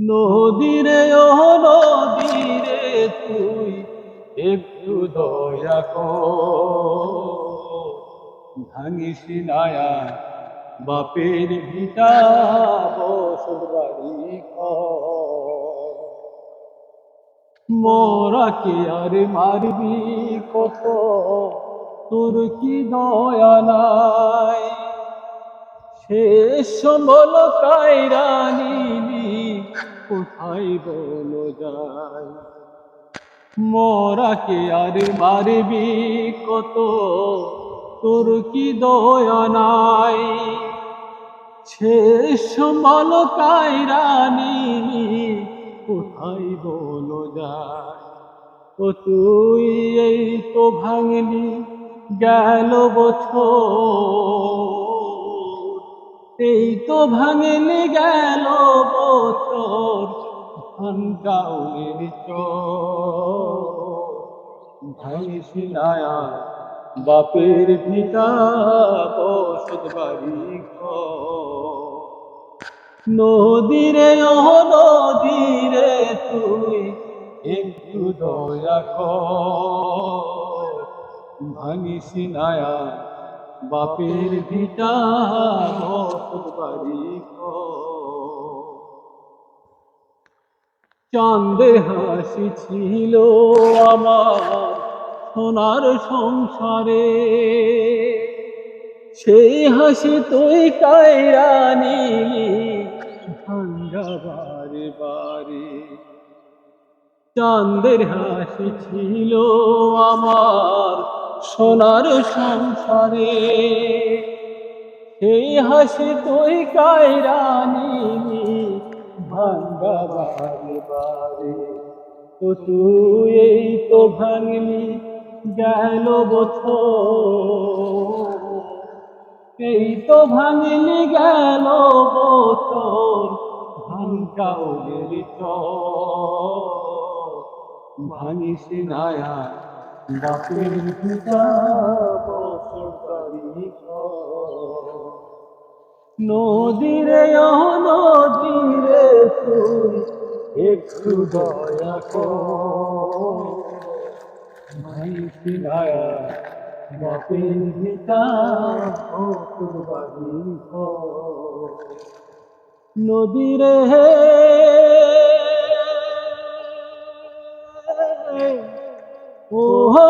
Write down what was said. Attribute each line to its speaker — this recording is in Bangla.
Speaker 1: নদীরে, ও নদীরে তুই একটু দয়া ভাঙিস নায়া বাপের ভিটা, বসত বাড়ি। মোরা কে আর মারবি কত, তোর কি দয়া নাই শেষ সম্বল কায়রা নিলি কোথায় বলো যায় মোরা কে আর মারবি কত? তোর কি দয়া নাই? শেষ সম্বল কায়রা নিলি কোথায় বলো যায় ও তুই এই তো ভাঙলি গেল বছর। এই তো ভাঙলি গেল বছর ভাঙ্গাউলের ভাঙিস নায়া বাপের ভিটা বসত বাড়ি। নদীরে, ও নদীরে তুই একটু দয়া কর ভাঙিস নায়া বাপের ভিটা বাড়ি। চাঁদের হাসি ছিল আমার সোনার সংসারে সেই হাসি তুই কায়রা নিলি ভাঙ্গা বারে বারে হাসি ছিল আমার সোনার সংসারে। সেই হাসি তুই কায়রা নিলি ভাঙ্গা বারে বারে তো তুই এই তো ভাঙলি, গেল বছর। এই তো ভাঙলি, গেল বছর ভাঙ্গাউলের চর। ভাঙিস নায়া বাপের পিতা ঘর। নদীরে ও নদীরে তুই একটু দয়া কর ভাঙিস বাপের পিতা নদীরে হে oh.